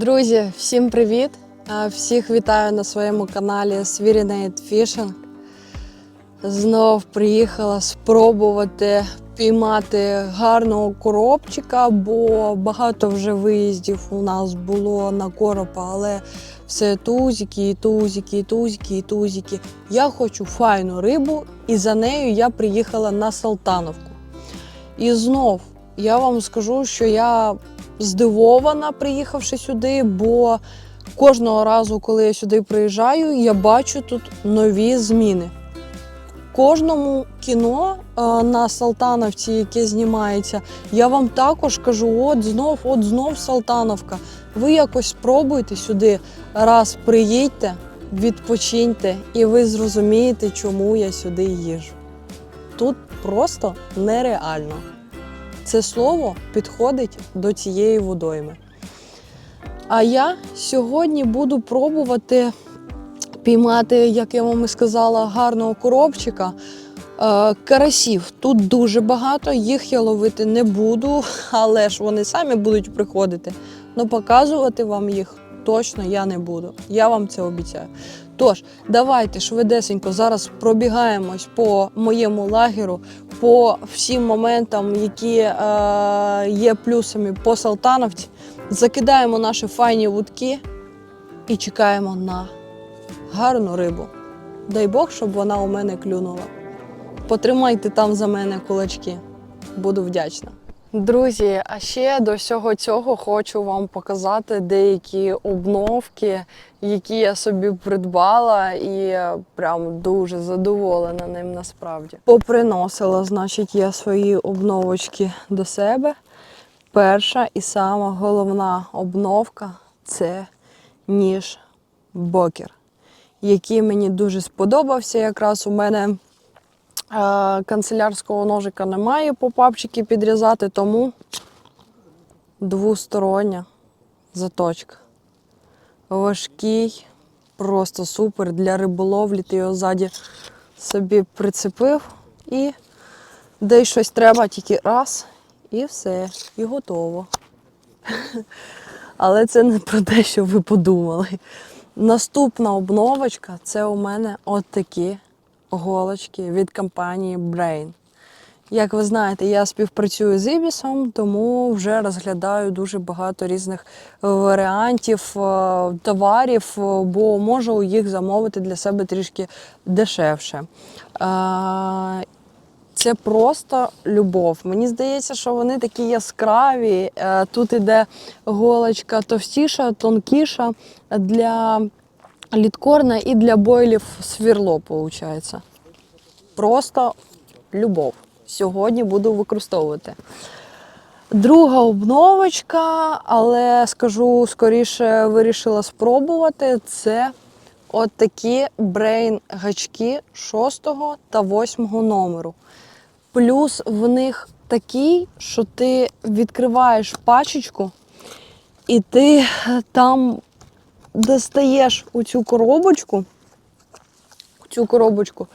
Друзі, всім привіт! Всіх вітаю на своєму каналі Swirinated Fishing. Знов приїхала спробувати піймати гарного коробчика, бо багато вже виїздів у нас було на коропа, але все тузики, і тузики, і тузики, і тузики. Я хочу файну рибу, і за нею я приїхала на Салтановку. І знов я вам скажу, що я здивована, приїхавши сюди, бо кожного разу, коли я сюди приїжджаю, я бачу тут нові зміни. Кожному кіно е, на Салтановці, яке знімається, я вам також кажу: от знов, от знов Салтановка. Ви якось спробуйте сюди, раз приїдьте, відпочиньте, і ви зрозумієте, чому я сюди їжджу. Тут просто нереально. Це слово підходить до цієї водойми. А я сьогодні буду пробувати піймати, як я вам і сказала, гарного коробчика. Е, Карасів тут дуже багато, їх я ловити не буду, але ж вони самі будуть приходити. Ну показувати вам їх точно я не буду. Я вам це обіцяю. Тож, давайте швидесенько зараз пробігаємось по моєму лагеру, по всім моментам, які е, є плюсами по Салтановці. Закидаємо наші файні вудки і чекаємо на гарну рибу. Дай Бог, щоб вона у мене клюнула. Потримайте там за мене кулачки. Буду вдячна. Друзі, а ще до всього цього хочу вам показати деякі обновки, які я собі придбала, і прям дуже задоволена ним насправді. Поприносила, значить, я свої обновочки до себе. Перша і сама головна обновка це ніж бокер, який мені дуже сподобався. Якраз у мене канцелярського ножика немає по папчики підрізати, тому двостороння заточка. Важкий, просто супер для риболовлі. Ти його ззаді собі прицепив і де щось треба тільки раз, і все, і готово. Але це не про те, що ви подумали. Наступна обновочка це у мене от такі голочки від компанії Brain. Як ви знаєте, я співпрацюю з Ібісом, тому вже розглядаю дуже багато різних варіантів е, товарів, е, бо можу їх замовити для себе трішки дешевше. Е, Це просто любов. Мені здається, що вони такі яскраві. Тут іде голочка товстіша, тонкіша для літкорна і для бойлів свірло, виходить. Просто любов. Сьогодні буду використовувати. Друга обновочка, але скажу скоріше, вирішила спробувати. Це от такі брейн гачки 6 та 8 номеру. Плюс в них такий, що ти відкриваєш пачечку, і ти там достаєш у цю коробочку, цю коробочку,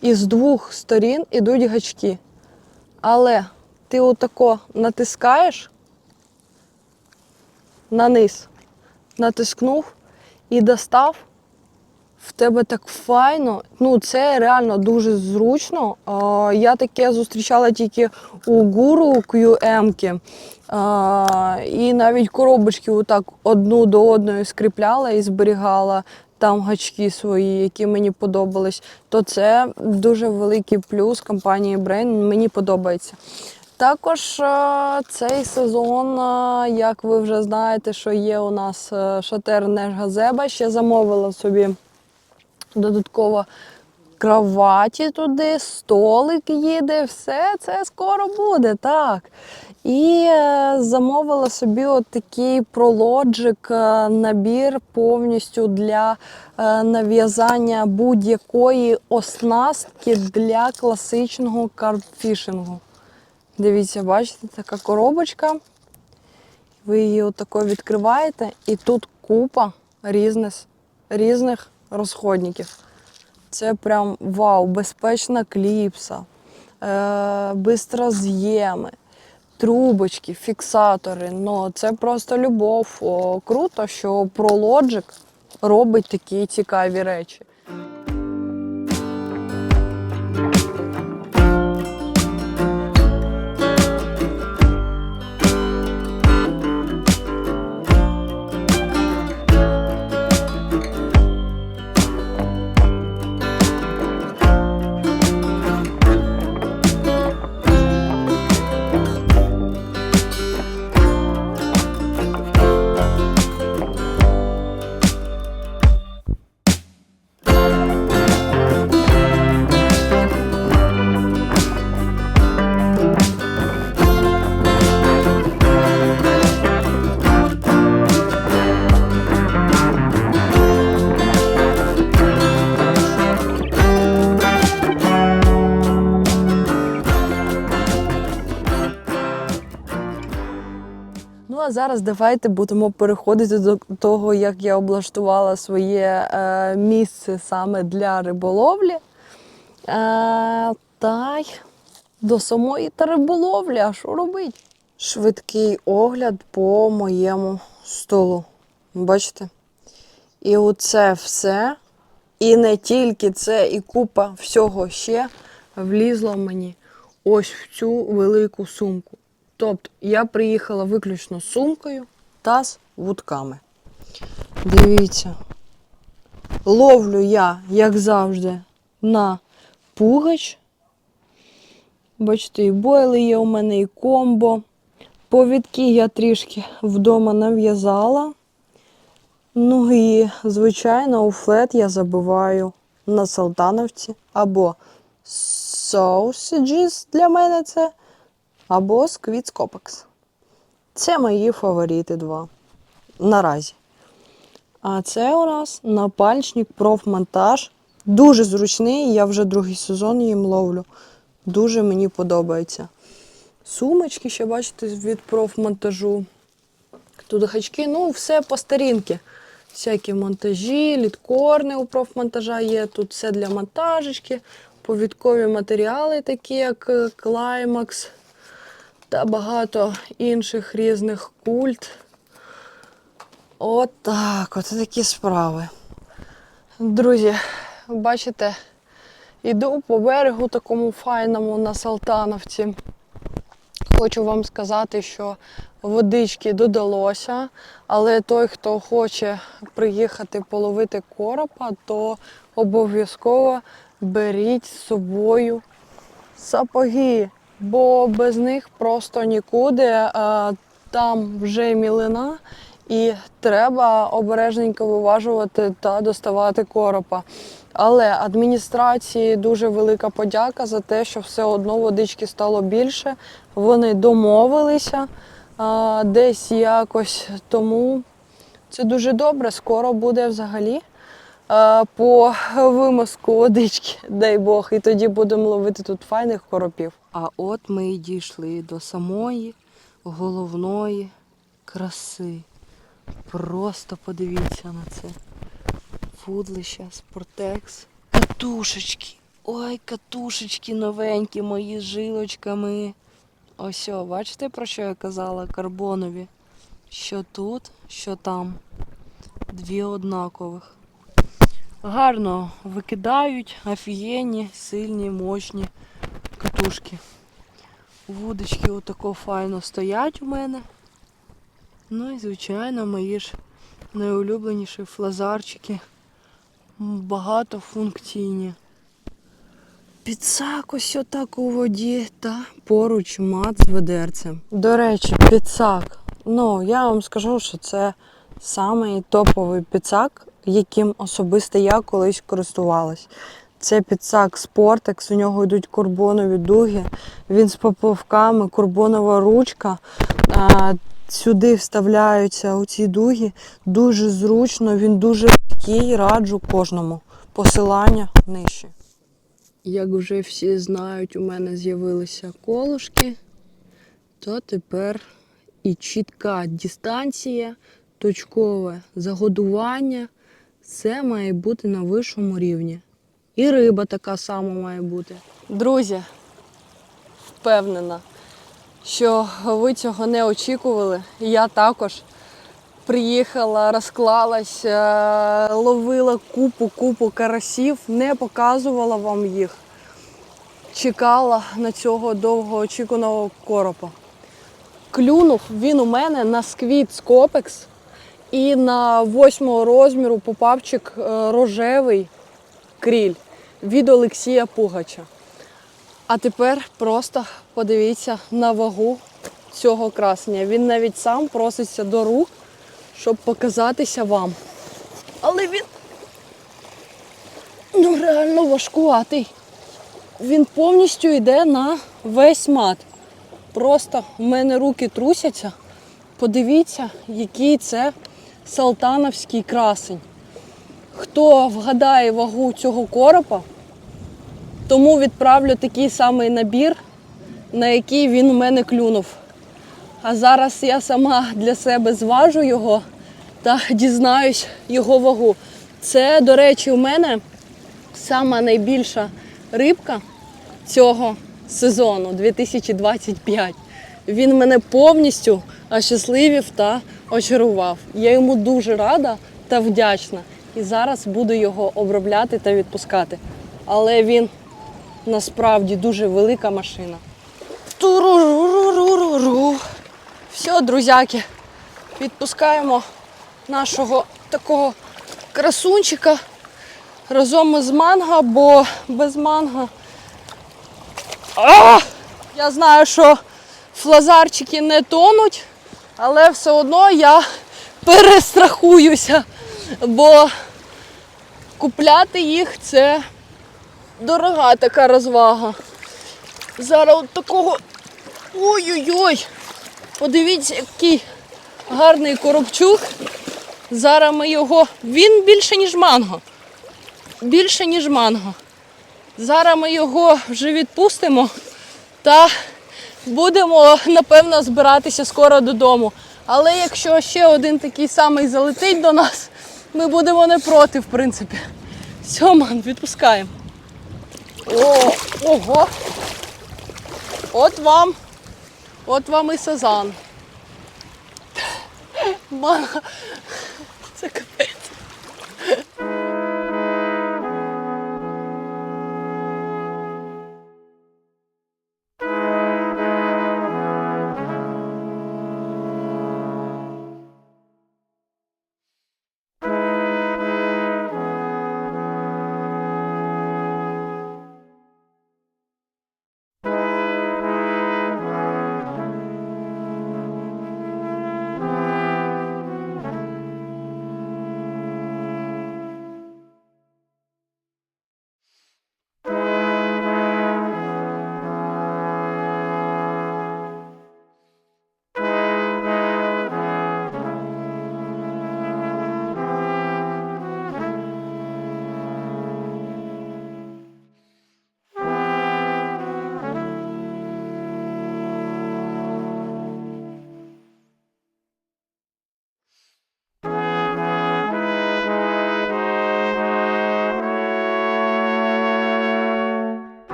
і з двох сторін ідуть гачки. Але ти отако натискаєш на низ, натискнув і достав. В тебе так файно. Ну, це реально дуже зручно. Я таке зустрічала тільки у гуру QM. І навіть коробочки отак одну до одної скріпляла і зберігала там гачки свої, які мені подобались. То це дуже великий плюс компанії Brain. Мені подобається. Також цей сезон, як ви вже знаєте, що є у нас шатер Неж Газеба, ще замовила собі додатково кроваті туди, столик їде, все це скоро буде, так. І е, замовила собі от такий пролоджик, е, набір повністю для е, нав'язання будь-якої оснастки для класичного карпфішингу. Дивіться, бачите, така коробочка. Ви її отако відкриваєте, і тут купа різних, різних розходників. Це прям вау, безпечна кліпса, е, бистроз'єми, трубочки, фіксатори. Ну, це просто любов. О, круто, що ProLogic робить такі цікаві речі. Зараз давайте будемо переходити до того, як я облаштувала своє е, місце саме для риболовлі. Е, та й до самої та риболовлі, а що робити? Швидкий огляд по моєму столу. Бачите? І оце все. І не тільки це, і купа всього ще влізло мені ось в цю велику сумку. Тобто я приїхала виключно з сумкою та з вудками. Дивіться, ловлю я, як завжди, на пугач. Бачите, і бойли є у мене, і комбо. Повідки я трішки вдома нав'язала. Ну і, звичайно, у флет я забиваю на салтановці або sausages для мене це, або сквіц копекс. Це мої фаворити два. Наразі. А це у нас напальчник профмонтаж. Дуже зручний, я вже другий сезон їм ловлю. Дуже мені подобається. Сумочки, ще бачите, від профмонтажу. Тут гачки, ну, все по старінки. Всякі монтажі, літкорни у профмонтажа є. Тут все для монтажечки, повідкові матеріали, такі як е, Climax та багато інших різних культ. От так, от такі справи. Друзі, бачите, іду по берегу такому файному на Салтановці. Хочу вам сказати, що водички додалося, але той, хто хоче приїхати половити коропа, то обов'язково беріть з собою сапоги, бо без них просто нікуди. Там вже мілина, і треба обережненько виважувати та доставати коропа. Але адміністрації дуже велика подяка за те, що все одно водички стало більше. Вони домовилися а, десь якось. Тому це дуже добре. Скоро буде взагалі по вимазку водички, дай Бог, і тоді будемо ловити тут файних коропів. А от ми і дійшли до самої головної краси. Просто подивіться на це. Фудлища, спортекс. Катушечки. Ой, катушечки новенькі мої з жилочками. Ось, о, бачите, про що я казала? Карбонові. Що тут, що там. Дві однакових. Гарно викидають, офігенні, сильні, мощні катушки. Вудочки отако файно стоять у мене. Ну і, звичайно, мої ж найулюбленіші флазарчики. Багатофункційні. Підсак ось отак у воді та поруч мат з ведерцем. До речі, підсак. Ну, я вам скажу, що це самий топовий підсак, яким особисто я колись користувалась. Це підсак Sportex, у нього йдуть карбонові дуги, він з поплавками, карбонова ручка. Сюди вставляються оці дуги. Дуже зручно, він дуже легкий, раджу кожному. Посилання нижче. Як вже всі знають, у мене з'явилися колушки, то тепер і чітка дистанція, точкове загодування. Все має бути на вищому рівні. І риба така сама має бути. Друзі, впевнена, що ви цього не очікували. Я також приїхала, розклалась, е, ловила купу, купу карасів, не показувала вам їх. Чекала на цього довгоочікуваного коропа. Клюнув він у мене на сквіт скопекс і на восьмого розміру попавчик е, рожевий кріль від Олексія Пугача. А тепер просто подивіться на вагу цього красення. Він навіть сам проситься до рук, щоб показатися вам. Але він ну реально важкуватий. Він повністю йде на весь мат. Просто в мене руки трусяться. Подивіться, який це салтановський красень. Хто вгадає вагу цього коропа, тому відправлю такий самий набір, на який він у мене клюнув. А зараз я сама для себе зважу його та дізнаюсь його вагу. Це, до речі, у мене сама найбільша рибка цього сезону 2025. Він мене повністю ощасливів та очарував. Я йому дуже рада та вдячна. І зараз буду його обробляти та відпускати. Але він насправді дуже велика машина. Туруруруруру. Все, друзяки, відпускаємо нашого такого красунчика разом із манго, бо без манго. А! Я знаю, що флазарчики не тонуть, але все одно я перестрахуюся, бо купляти їх це дорога така розвага. Зараз от такого. Ой-ой-ой! Подивіться, який гарний коробчук. Зараз ми його. Він більше, ніж манго. Більше, ніж манго. Зараз ми його вже відпустимо та будемо, напевно, збиратися скоро додому. Але якщо ще один такий самий залетить до нас, ми будемо не проти, в принципі. Все, ман, відпускаємо. О, ого! От вам. От вам і сазан. Ман, це капець.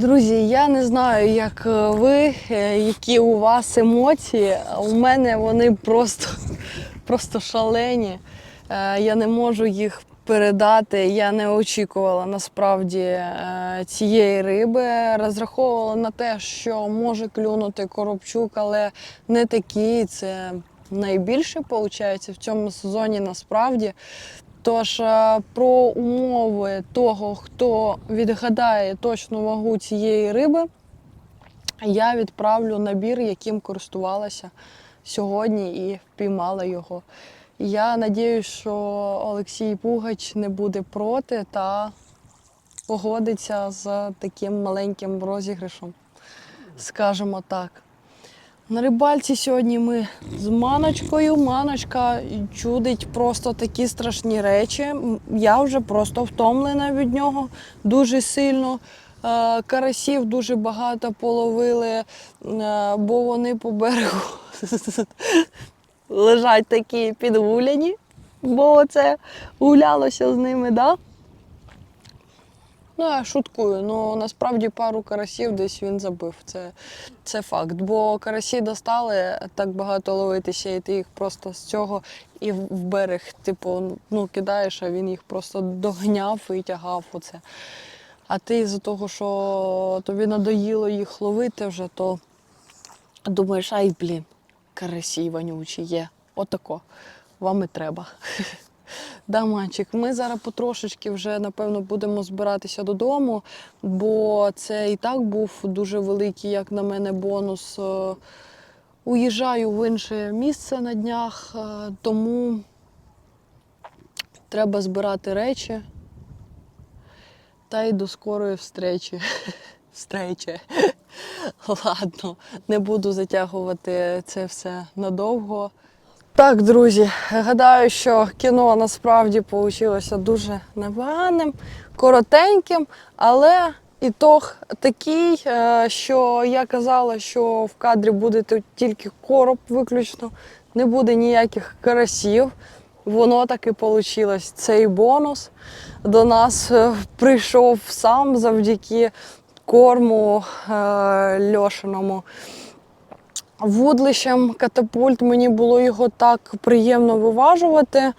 Друзі, я не знаю, як е, ви, е, які у вас емоції. У мене вони просто, просто шалені. Е, Я не можу їх передати. Я не очікувала насправді цієї риби. Розраховувала на те, що може клюнути коробчук, але не такий. Це найбільше виходить в цьому сезоні насправді. Тож е, про умови того, хто відгадає точну вагу цієї риби, я відправлю набір, яким користувалася сьогодні і впіймала його. Я сподіваюся, що Олексій Пугач не буде проти та погодиться з таким маленьким розіграшем, скажімо так. На рибальці сьогодні ми з маночкою. Маночка чудить просто такі страшні речі. Я вже просто втомлена від нього дуже сильно. Е, Карасів дуже багато половили, е, бо вони по берегу лежать такі підгуляні. бо це гулялося з ними, да? Ну, я шуткую, ну насправді пару карасів десь він забив. Це, це факт. Бо карасі достали так багато ловитися, і ти їх просто з цього і в берег, типу, ну, кидаєш, а він їх просто догняв і тягав оце. А ти з-за того, що тобі надоїло їх ловити вже, то думаєш, ай, блін, карасі вонючі є. Отако. Вам і треба. Да, мальчик, ми зараз потрошечки вже, напевно, будемо збиратися додому, бо це і так був дуже великий, як на мене, бонус. Е, Уїжджаю в інше місце на днях, е, тому треба збирати речі. Та й до скорої встречі. Встречі. Ладно, не буду затягувати це все надовго. Так, друзі, гадаю, що кіно насправді вийшло дуже непоганим, коротеньким, але ітог такий, е, що я казала, що в кадрі буде тільки короб виключно, не буде ніяких карасів. Воно так і вийшло. Цей бонус до нас е, прийшов сам завдяки корму е, льошиному вудлищем катапульт. Мені було його так приємно виважувати.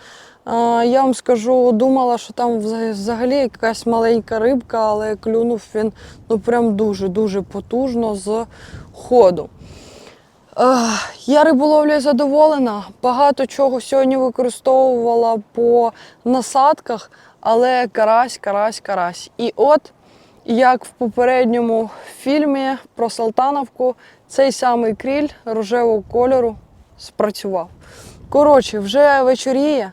Я вам скажу, думала, що там взагалі якась маленька рибка, але клюнув він ну прям дуже-дуже потужно з ходу. Я риболовлею задоволена. Багато чого сьогодні використовувала по насадках, але карась, карась, карась. І от, як в попередньому фільмі про Салтановку, цей самий кріль рожевого кольору спрацював. Коротше, вже вечоріє.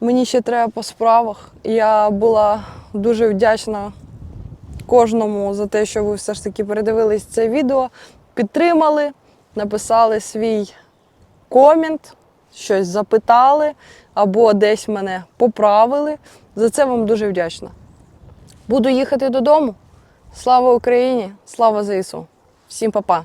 Мені ще треба по справах. Я була дуже вдячна кожному за те, що ви все ж таки передивились це відео, підтримали, написали свій комент, щось запитали або десь мене поправили. За це вам дуже вдячна. Буду їхати додому. Слава Україні! Слава ЗСУ! Всім па-па!